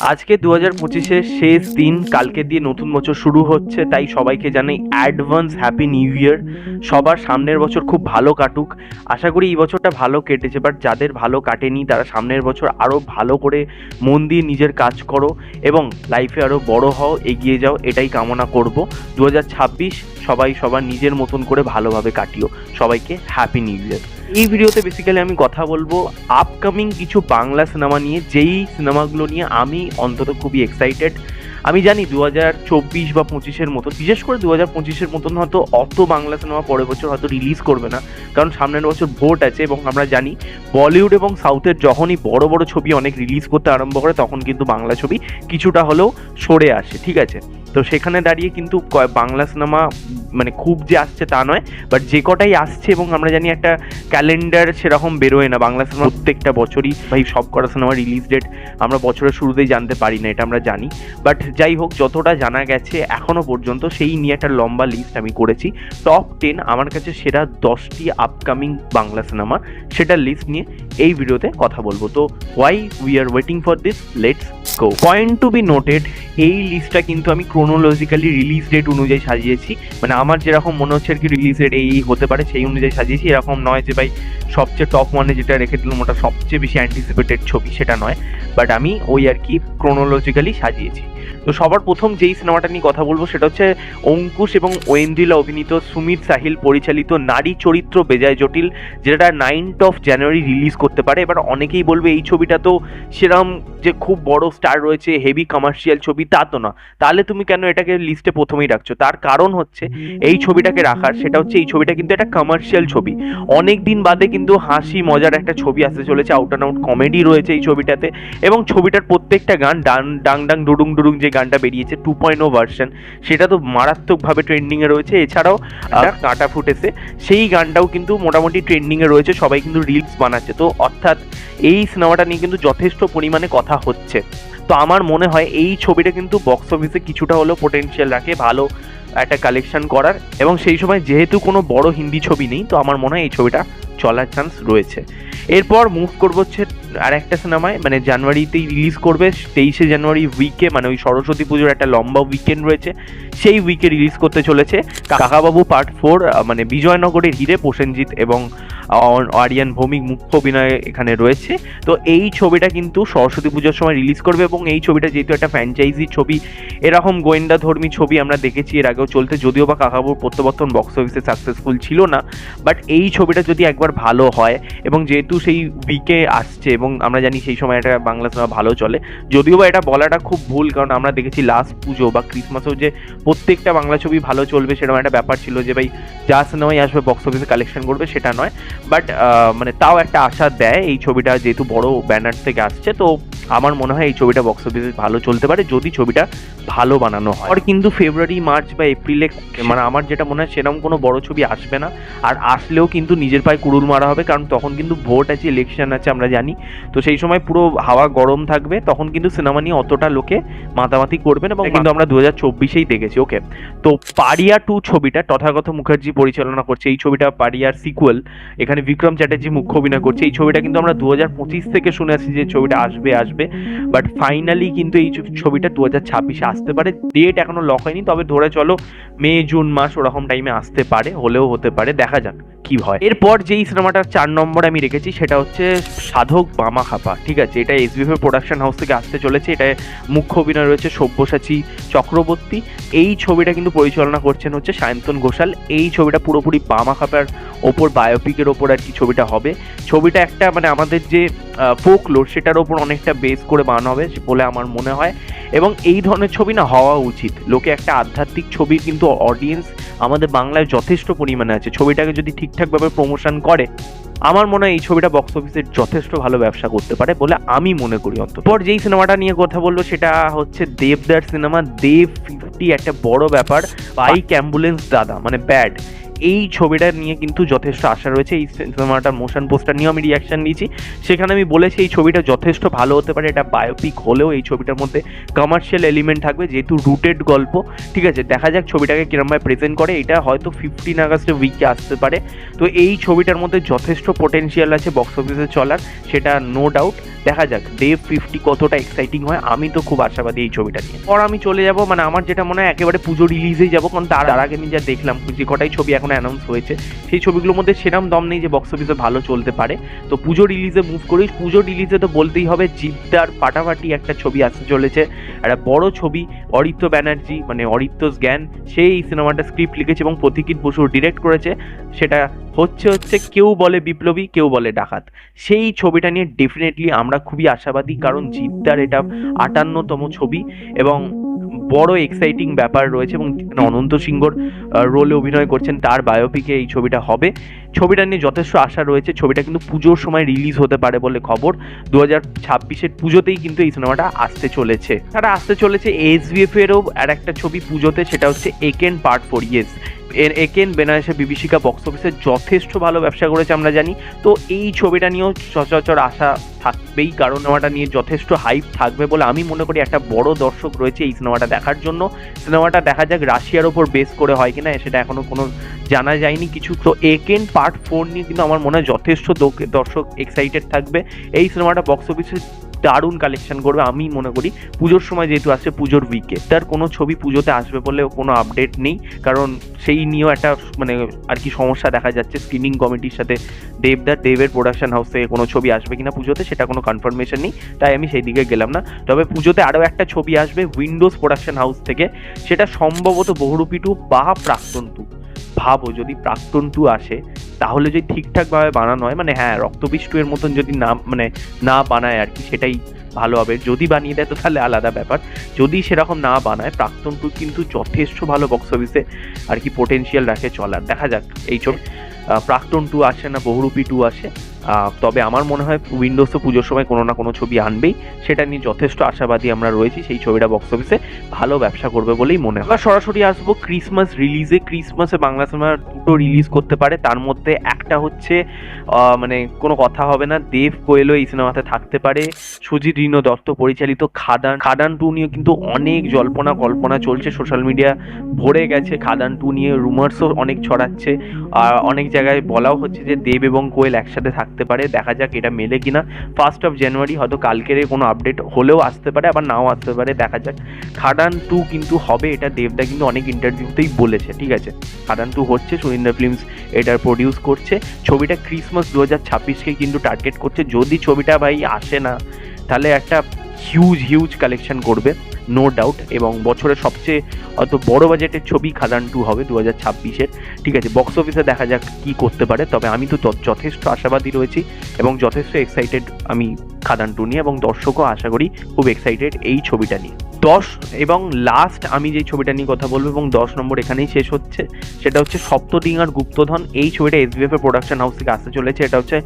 আজকে দু হাজার পঁচিশের শেষ দিন, কালকে দিয়ে নতুন বছর শুরু হচ্ছে, তাই সবাইকে জানাই অ্যাডভান্স হ্যাপি নিউ ইয়ার সবার সামনের বছর খুব ভালো কাটুক। আশা করি এই বছরটা ভালো কেটেছে বাট যাদের ভালো কাটেনি, তারা সামনের বছর আরও ভালো করে মন দিয়ে নিজের কাজ করো এবং লাইফে আরও বড় হও, এগিয়ে যাও, এটাই কামনা করব। দু হাজার ছাব্বিশ, সবাই সবার নিজের মতন করে ভালোভাবে কাটিও। সবাইকে হ্যাপি নিউ ইয়ার এই ভিডিওতে বেসিক্যালি আমি কথা বলব আপকামিং কিছু বাংলা সিনেমা নিয়ে, যেই সিনেমাগুলো নিয়ে আমি অন্তত খুবই এক্সাইটেড আমি জানি দু হাজার চব্বিশ বা পঁচিশের মতো, বিশেষ করে দু হাজার পঁচিশের মতন হয়তো অত বাংলা সিনেমা পরের বছর হয়তো রিলিজ করবে না। কারণ সামনের বছর ভোট আছে এবং আমরা জানি বলিউড এবং সাউথের যখনই বড় বড় ছবি অনেক রিলিজ করতে আরম্ভ করে, তখন কিন্তু বাংলা ছবি কিছুটা হলেও সরে আসে, ঠিক আছে? তো সেখানে দাঁড়িয়ে কিন্তু বাংলা সিনেমা মানে খুব যে আসছে তা নয় বাট যে কটাই আসছে এবং আমরা জানি একটা ক্যালেন্ডার সেরকম বেরোয় না। বাংলা সিনেমা প্রত্যেকটা বছরই ভাই সব কটা সিনেমা রিলিজ ডেট আমরা বছরের শুরুতেই জানতে পারি না, এটা আমরা জানি। বাট যাই হোক, যতটা জানা গেছে এখনও পর্যন্ত সেই নিয়ে একটা লম্বা লিস্ট আমি করেছি। টপ টেন আমার কাছে সেরা দশটি আপকামিং বাংলা সিনেমা সেটা লিস্ট নিয়ে এই ভিডিওতে কথা বলব। তো why we are waiting for this let's go point to be noted এই লিস্টটা কিন্তু আমি ক্রোনোলজিক্যালি রিলিজ ডেট অনুযায়ী সাজিয়েছি। মানে আমার যেরকম মনে হচ্ছে আর কি রিলিজ ডেট এই হতে পারে, সেই অনুযায়ী সাজিয়েছি। এরকম নয় যে ভাই সবচেয়ে টপ ওয়ানে যেটা রেখে দিলাম, ওটা সবচেয়ে বেশি অ্যান্টিসিপেটেড ছবি, সেটা নয়। বাট আমি ওই আর কি ক্রোনোলজিক্যালি সাজিয়েছি। তো সবার প্রথম যেই সিনেমাটা নিয়ে কথা বলব, সেটা হচ্ছে অঙ্কুশ এবং ওয়েন্দ্রিলা অভিনীত সুমিত সাহিল পরিচালিত নারী চরিত্র বেজায় জটিল, যেটা নাইনথ অফ জানুয়ারি রিলিজ করতে পারে। এবার অনেকেই বলবে এই ছবিটা তো সেরম যে খুব বড় স্টার রয়েছে হেভি কমার্শিয়াল ছবি, তা তো না। তাহলে তুমি কেন এটাকে লিস্টে প্রথমেই রাখছো? তার কারণ হচ্ছে এই ছবিটাকে রাখার, সেটা হচ্ছে এই ছবিটা কিন্তু একটা কমার্শিয়াল ছবি। অনেক দিন বাদে কিন্তু হাসি মজার একটা ছবি আসতে চলেছে আউট অ্যান্ড আউট কমেডি রয়েছে এই ছবিটাতে। এবং ছবিটার প্রত্যেকটা গান ডান, ডাং ডাং ডুডুং ডুডুং যে গানটা বেরিয়েছে টু পয়েন্ট ও ভার্সন সেটা তো মারাত্মকভাবে ট্রেন্ডিংয়ে রয়েছে। এছাড়াও কাঁটা ফুটেছে। সেই গানটাও কিন্তু মোটামুটি ট্রেন্ডিংয়ে রয়েছে। সবাই কিন্তু রিলস বানাচ্ছে। তো অর্থাৎ এই সিনেমাটা নিয়ে কিন্তু যথেষ্ট পরিমাণে কথা হচ্ছে। তো আমার মনে হয় এই ছবিটা কিন্তু বক্স অফিসে কিছুটা হলেও পোটেনশিয়াল রাখে, ভালো একটা কালেকশন করার। এবং সেই সময় যেহেতু কোনো বড় হিন্দি ছবি নেই, তো আমার মনে হয় এই ছবিটা চলার চান্স রয়েছে। এরপর মুভ করব হচ্ছে আর একটা সিনেমায় মানে জানুয়ারিতেই রিলিজ করবে, তেইশে জানুয়ারি উইকে মানে ওই সরস্বতী পুজোর একটা লম্বা উইকেন্ড রয়েছে, সেই উইকে রিলিজ করতে চলেছে কাকাবাবু পার্ট ফোর মানে বিজয়নগরের হিরে প্রসেনজিৎ এবং আরিয়ান ভৌমিক মুখ্য অভিনয় এখানে রয়েছে। তো এই ছবিটা কিন্তু সরস্বতী পুজোর সময় রিলিজ করবে এবং এই ছবিটা যেহেতু একটা ফ্র্যাঞ্চাইজি ছবি, এরকম গোয়েন্দা ধর্মী ছবি আমরা দেখেছি, এর আগেও চলতে যদিও বা কাকাবুর প্রত্যাবর্তন বক্স অফিসে সাকসেসফুল ছিল না বাট এই ছবিটা যদি একবার ভালো হয় এবং যেহেতু সেই উইকে আসছে এবং আমরা জানি সেই সময় এটা বাংলা সিনেমা ভালো চলে, যদিও বা এটা বলাটা খুব ভুল কারণ আমরা দেখেছি লাস্ট পুজো বা ক্রিসমাসেও যে প্রত্যেকটা বাংলা ছবি ভালো চলবে সেরকম একটা ব্যাপার ছিল যে ভাই যা সিনেমাই আসবে বক্স অফিসে কালেকশন করবে, সেটা নয়। বাট মানে তাও একটা আশা দেয় এই ছবিটা যেহেতু বড় ব্যানার থেকে আসছে, তো আমার মনে হয় এই ছবিটা বক্স অফিসে ভালো চলতে পারে যদি ছবিটা ভালো বানানো হয়। আর কিন্তু ফেব্রুয়ারি মার্চ বা এপ্রিলে মানে আমার যেটা মনে হয় সেরকম কোনো বড় ছবি আসবে না। আর আসলেও কিন্তু নিজের পায়ে কুড়ুল মারা হবে কারণ তখন কিন্তু ভোট আছে ইলেকশন আছে আমরা জানি। তো সেই সময় পুরো হাওয়া গরম থাকবে তখন কিন্তু সিনেমা নিয়ে অতটা লোকে মাতামাতি করবেন এবং কিন্তু আমরা দু হাজার চব্বিশেই দেখেছি ওকে তো পারিয়া টু ছবিটা তথাগত মুখার্জি পরিচালনা করছে। এই ছবিটা পারিয়ার সিকুয়েল এখানে বিক্রম চ্যাটার্জি মুখ্য অভিনয় করছে। এই ছবিটা কিন্তু আমরা দু হাজার পঁচিশ থেকে শুনে আসছি যে ছবিটা আসবে আসবে। বাট ফাইনালি কিন্তু এই ছবিটা দু হাজার ছাব্বিশে আসতে পারে। ডেট এখনও লক হয়নি, তবে ধরে চলো মে, জুন, মাস ওরকম টাইমে আসতে পারে, হলেও হতে পারে। দেখা যাক কি হয়। এরপর যেই সিনেমাটার চার নম্বর আমি রেখেছি, সেটা হচ্ছে সাধক বামা খাপা। ঠিক আছে, এটা এসবিএফ প্রোডাকশন হাউস থেকে আসতে চলেছে। এটা মুখ্য অভিনয় রয়েছে সব্যসাচী চক্রবর্তী। এই ছবিটা কিন্তু পরিচালনা করছেন হচ্ছে সায়ন্তন ঘোষাল। এই ছবিটা পুরোপুরি বামা খাপার ওপর বায়োপিকের ওপর আর কি ছবিটা হবে। ছবিটা একটা মানে আমাদের যে ফোকলোর সেটার ওপর অনেকটা বেস করে বানানো হবে বলে আমার মনে হয়। এবং এই ধরনের ছবি না হওয়া উচিত। লোকে একটা আধ্যাত্মিক ছবি কিন্তু অডিয়েন্স আমাদের বাংলায় যথেষ্ট পরিমাণে আছে। ছবিটাকে যদি ঠিকঠাকভাবে প্রমোশন করে আমার মনে হয় এই ছবিটা বক্স অফিসে যথেষ্ট ভালো ব্যবসা করতে পারে বলে আমি মনে করি অন্তত। পর যেই সিনেমাটা নিয়ে কথা বলল সেটা হচ্ছে দেবদার সিনেমা। দেব ফিফটি একটা বড় ব্যাপার। বাইক অ্যাম্বুলেন্স দাদা মানে ব্যাড এই ছবিটা নিয়ে কিন্তু যথেষ্ট আশা রয়েছে। এই সিনেমাটার মোশন পোস্টার নিয়েও আমি রিয়াকশন দিয়েছি সেখানে আমি বলেছি, এই ছবিটা যথেষ্ট ভালো হতে পারে। এটা বায়োপিক হলেও এই ছবিটার মধ্যে কমার্শিয়াল এলিমেন্ট থাকবে, যেহেতু রুটেড গল্প। ঠিক আছে, দেখা যাক ছবিটাকে কিরমভাবে প্রেজেন্ট করে। এটা হয়তো ফিফটিন আগস্টে উইকে আসতে পারে। তো এই ছবিটার মধ্যে যথেষ্ট পোটেনশিয়াল আছে বক্স অফিসে চলার, সেটা নো ডাউট দেখা যাক ডে ফিফটি কতটা এক্সাইটিং হয়, আমি তো খুব আশাবাদী এই ছবিটা নিয়ে। পর আমি চলে যাব মানে আমার যেটা মনে হয় একেবারে পুজো রিলিজেই যাব, কারণ তার আগে আমি যা দেখলাম, যে কটাই ছবি এখন অ্যানাউন্স হয়েছে, সেই ছবিগুলোর মধ্যে সেরম দম নেই যে বক্স অফিসে ভালো চলতে পারে। তো পুজো রিলিজে মুভ করি। পুজো রিলিজে তো বলতেই হবে, জিদ্দার ফাটাফাটি একটা ছবি আসতে চলেছে। একটা বড় ছবি, অরিত্য ব্যানার্জি মানে অরিত্য জ্ঞান সেই সিনেমাটা স্ক্রিপ্ট লিখেছে এবং প্রতীকিত বসু ডিরেক্ট করেছে। সেটা হচ্ছে হচ্ছে কেউ বলে বিপ্লবী, কেউ বলে ডাকাত। সেই ছবিটা নিয়ে ডেফিনেটলি আমরা খুবই আশাবাদী, কারণ জিদ্দার এটা আটান্নতম ছবি এবং বড় এক্সাইটিং ব্যাপার রয়েছে এবং অনন্ত সিংহর রোলে অভিনয় করছেন, তার বায়োপিকে এই ছবিটা হবে। ছবিটা নিয়ে যথেষ্ট আশা রয়েছে। ছবিটা কিন্তু পুজোর সময় রিলিজ হতে পারে বলে খবর। দু হাজার ছাব্বিশের পুজোতেই কিন্তু এই সিনেমাটা আসতে চলেছে। তারা আসতে চলেছে এসবিএফ এরও আর একটা ছবি পুজোতে, সেটা হচ্ছে Eken part four yes Eken বেনারসে বিভীষিকা বক্স অফিসে যথেষ্ট ভালো ব্যবসা করেছে আমরা জানি। তো এই ছবিটা নিয়েও সচরাচর আশা থাকবেই, কারণ সিনেমাটা নিয়ে যথেষ্ট হাইপ থাকবে বলে আমি মনে করি একটা বড় দর্শক রয়েছে এই সিনেমাটা দেখার জন্য। সিনেমাটা দেখা যাক রাশিয়ার ওপর বেস করে হয় কিনা সেটা এখনও কোনো জানা যায়নি কিছু। তো একেন পার্ট ফোর নিয়ে কিন্তু আমার মনে হয় যথেষ্ট দর্শক এক্সাইটেড থাকবে। এই সিনেমাটা বক্স অফিসে দারুণ কালেকশন করবে, আমি মনে করি। পুজোর সময় যেহেতু আসছে, পুজোর উইকে তার কোনো ছবি পুজোতে আসবে বলে কোনো আপডেট নেই। কারণ সেই নিয়েও একটা মানে আর কি সমস্যা দেখা যাচ্ছে। স্ক্রিনিং কমিটির সাথে দেবদার দেবের প্রোডাকশন হাউস থেকে কোনো ছবি আসবে কিনা পুজোতে, সেটা কোনো কনফার্মেশন নেই। তাই আমি সেই দিকে গেলাম না। তবে পুজোতে আরও একটা ছবি আসবে উইন্ডোজ প্রোডাকশন হাউস থেকে। সেটা সম্ভবত বহুরূপী টু বা প্রাক্তন টু। ভাবো যদি প্রাক্তন টু আসে, তাহলে যদি ঠিকঠাকভাবে বানানো হয় মানে হ্যাঁ রক্তবীজ টু এর মতন যদি না মানে না বানায় আর কি, সেটাই ভালো হবে। যদি বানিয়ে দেয় তো তাহলে আলাদা ব্যাপার। যদি সেরকম না বানায় প্রাক্তন টু কিন্তু যথেষ্ট ভালো বক্স অফিসে আর কি পোটেনশিয়াল রাখে চলার। দেখা যাক, এই ছবি প্রাক্তন টু আসে না, বহুরূপী টু আসে তবে আমার মনে হয় উইন্ডোজও পুজোর সময় কোনো না কোনো ছবি আনবেই। সেটা নিয়ে যথেষ্ট আশাবাদী আমরা রয়েছি, সেই ছবিটা বক্স অফিসে ভালো ব্যবসা করবে বলেই মনে হয়। সরাসরি আসব ক্রিসমাস রিলিজে ক্রিসমাসে বাংলা সিনেমা দুটো রিলিজ করতে পারে। তার মধ্যে একটা হচ্ছে মানে কোনো কথা হবে না, দেব কোয়েলও এই সিনেমাতে থাকতে পারে। সুজিত রিনো দত্ত পরিচালিত খাদান। খাদান টু নিয়ে কিন্তু অনেক জল্পনা কল্পনা চলছে সোশ্যাল মিডিয়া ভরে গেছে। খাদান টু নিয়ে রুমার্সও অনেক ছড়াচ্ছে। আর অনেক জায়গায় বলাও হচ্ছে যে দেব এবং কোয়েল একসাথে থাকতে পারে, দেখা যাক এটা মেলে কিনা। ফার্স্ট অফ জানুয়ারি হয়তো কালকের কোনো আপডেট হলেও আসতে পারে, আবার নাও আসতে পারে, দেখা যাক। খাদান টু কিন্তু হবে, এটা দেবদা কিন্তু অনেক ইন্টারভিউতেই বলেছে, ঠিক আছে? খাদান টু হচ্ছে সুরিন্দর ফিল্মস এটার প্রডিউস করছে। ছবিটা ক্রিসমাস দু হাজার ছাব্বিশকে কিন্তু টার্গেট করছে। যদি ছবিটা ভাই আসে না, তাহলে একটা হিউজ হিউজ কালেকশন করবে। নো ডাউট এবং বছরের সবচেয়ে হয়তো বড় বাজেটের ছবি খাদান টু হবে দু হাজার ছাব্বিশের। ঠিক আছে বক্স অফিসে দেখা যাক কি করতে পারে, তবে আমি তো যথেষ্ট আশাবাদী রয়েছি এবং যথেষ্ট এক্সাইটেড আমি খাদান টু নিয়ে, এবং দর্শকও আশা করি খুব এক্সাইটেড এই ছবিটা নিয়ে। দশ এবং লাস্ট আমি যেই ছবিটা নিয়ে কথা বলব, এবং দশ নম্বর এখানেই শেষ হচ্ছে, সেটা হচ্ছে সপ্তদিং আর গুপ্তধন। এই ছবিটা এসবিএফ এর প্রোডাকশন হাউস থেকে আসতে চলেছে, এটা হচ্ছে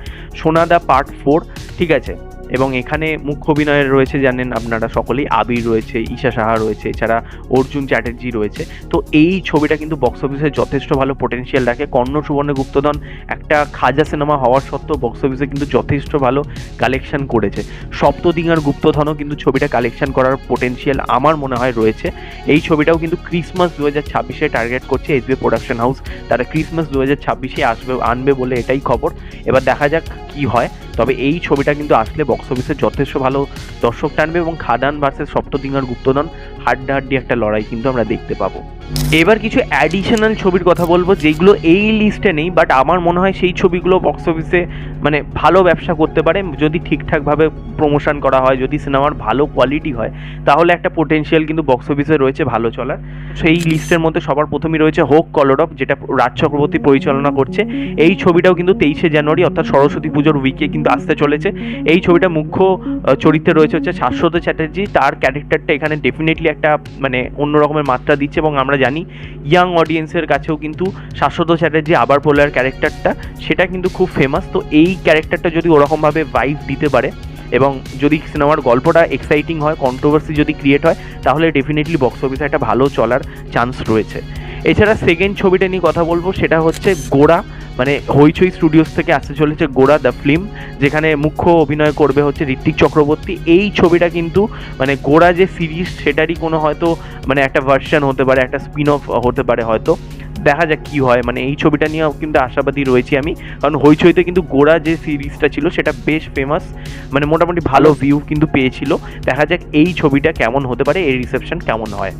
সোনাদা পার্ট ফোর ঠিক আছে এবং এখানে মুখ্য অভিনয়ে রয়েছে, জানেন আপনারা সকলেই, আবির রয়েছে, ঈশা সাহা রয়েছে, এছাড়া অর্জুন চ্যাটার্জি রয়েছে। তো এই ছবিটা কিন্তু বক্স অফিসে যথেষ্ট ভালো পোটেনশিয়াল রাখে। কর্ণ সুবর্ণ গুপ্তধন একটা খাজা সিনেমা হওয়ার সত্ত্বেও বক্স অফিসে কিন্তু যথেষ্ট ভালো কালেকশন করেছে। সপ্তদিঙার গুপ্তধনও কিন্তু ছবিটা কালেকশন করার পোটেনশিয়াল আমার মনে হয় রয়েছে। এই ছবিটাও কিন্তু ক্রিসমাস দু হাজার ছাব্বিশে টার্গেট করছে এসবি প্রোডাকশন হাউস তারা ক্রিসমাস দু হাজার ছাব্বিশে আসবে, আনবে বলে এটাই খবর। এবার দেখা যাক কি হয়, তবে এই ছবিটা কিন্তু আসলে বক্স অফিসে যথেষ্ট ভালো। দর্শক টানবে এবং খাদান ভার্সেস সপ্তদিঙ্গার গুপ্তধন। হাড্ডাহাড্ডি একটা লড়াই কিন্তু আমরা দেখতে পাবো। এবার কিছু অ্যাডিশনাল ছবির কথা বলব, যেগুলো এই লিস্টে নেই বাট আমার মনে হয় সেই ছবিগুলো বক্স অফিসে মানে ভালো ব্যবসা করতে পারে। যদি ঠিকঠাকভাবে প্রমোশন করা হয়, যদি সিনেমার ভালো কোয়ালিটি হয়, তাহলে একটা পোটেনশিয়াল কিন্তু বক্স অফিসে রয়েছে ভালো চলার। সেই লিস্টের মধ্যে সবার প্রথমেই রয়েছে হোক কলরব, যেটা রাজ চক্রবর্তী পরিচালনা করছে। এই ছবিটাও কিন্তু তেইশে জানুয়ারি, অর্থাৎ সরস্বতী পুজোর উইকে কিন্তু আসতে চলেছে। এই ছবিটা মুখ্য চরিত্রে রয়েছে হচ্ছে শাশ্বত চ্যাটার্জি। তার ক্যারেক্টারটা এখানে ডেফিনেটলি একটা মানে অন্য রকমের মাত্রা দিচ্ছে এবং আমরা জানি ইয়াং অডিয়েন্সের কাছেও কিন্তু শাশ্বত চ্যাটার্জি আবার পোলার ক্যারেক্টারটা, সেটা কিন্তু খুব ফেমাস তো এই ক্যারেক্টারটা যদি ওরকমভাবে ভাইব দিতে পারে এবং যদি সিনেমার গল্পটা এক্সাইটিং হয় কন্ট্রোভার্সি যদি ক্রিয়েট হয়, তাহলে ডেফিনেটলি বক্স অফিসে একটা ভালো চলার চান্স রয়েছে। এছাড়া সেকেন্ড ছবিটা নিয়ে কথা বলব, সেটা হচ্ছে গোড়া। মানে হইচই স্টুডিওস থেকে আসতে চলেছে গোড়া দ্য ফিল্ম, যেখানে মুখ্য অভিনয় করবে হচ্ছে ঋত্বিক চক্রবর্তী। এই ছবিটা কিন্তু মানে গোড়া যে সিরিজ সেটারই কোনো হয়তো মানে একটা ভার্সন হতে পারে, একটা স্পিন অফ হতে পারে হয়তো। দেখা যাক কি হয়। মানে এই ছবিটা নিয়েও কিন্তু আশাবাদী রয়েছি আমি। কারণ হইচইতে কিন্তু গোড়া যে সিরিজটা ছিল, সেটা বেশ ফেমাস মানে মোটামুটি ভালো ভিউ কিন্তু পেয়েছিল। দেখা যাক এই ছবিটা কেমন হতে পারে, এই রিসেপশন কেমন হয়।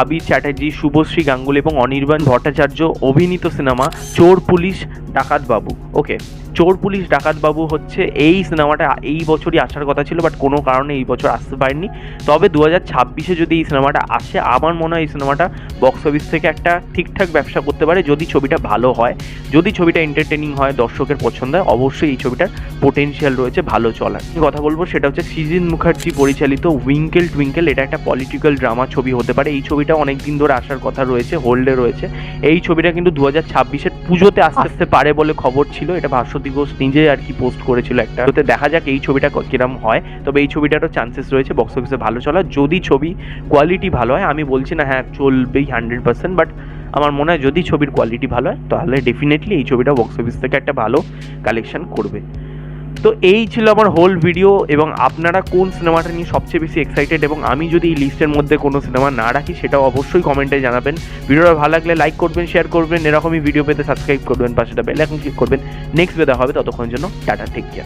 আবির চ্যাটার্জি, শুভশ্রী গাঙ্গুলি এবং অনির্বাণ ভট্টাচার্য অভিনীত সিনেমা চোর পুলিশ ডাকাত বাবু ওকে চোর পুলিশ ডাকাত বাবু হচ্ছে এই সিনেমাটা এই বছরই আসার কথা ছিল বাট কোনো কারণে এই বছর আসতে পারেনি তবে দু হাজার ছাব্বিশে যদি এই সিনেমাটা আসে আমার মনে হয় এই সিনেমাটা বক্স অফিস থেকে একটা ঠিকঠাক ব্যবসা করতে পারে। যদি ছবিটা ভালো হয় যদি ছবিটা এন্টারটেনিং হয় দর্শকের পছন্দ হয় অবশ্যই এই ছবিটার পোটেনশিয়াল রয়েছে ভালো চলার। কথা বলব সেটা হচ্ছে সৃজিন মুখার্জি পরিচালিত উইঙ্কেল টুইঙ্কেল এটা একটা পলিটিক্যাল ড্রামা ছবি হতে পারে। এই ছবিটা অনেক দিন ধরে আসার কথা রয়েছে হোল্ডে রয়েছে। এই ছবিটা কিন্তু দু হাজার ছাব্বিশের পুজোতে আসতে আসতে পারে বলে খবর ছিল এটা ভাস্বতী ঘোষ নিজে আর কি পোস্ট করেছিল একটা। ওতে দেখা যাক এই ছবিটা কিরম হয়। তবে এই ছবিটারও চান্সেস রয়েছে বক্স অফিসে ভালো চলা যদি ছবি কোয়ালিটি ভালো হয়, আমি বলছি না হ্যাঁ চলবেই হান্ড্রেড পার্সেন্ট বাট আমার মনে হয় যদি ছবির কোয়ালিটি ভালো হয়, তাহলে ডেফিনেটলি এই ছবিটা বক্স অফিস থেকে একটা ভালো কালেকশন করবে। তো এই ছিল আমার হোল ভিডিও এবং আপনারা কোন সিনেমাটা নিয়ে সবচেয়ে বেশি এক্সাইটেড এবং আমি যদি এই লিস্টের মধ্যে কোনো সিনেমা না রাখি সেটাও অবশ্যই কমেন্টে জানাবেন। ভিডিওটা ভালো লাগলে লাইক করবেন শেয়ার করবেন, এরকমই ভিডিও পেতে সাবস্ক্রাইব করবেন, পাশে বেল এখন ক্লিক করবেন। নেক্সট বেদা হবে, ততক্ষণের জন্য টাটা টেক কেয়ার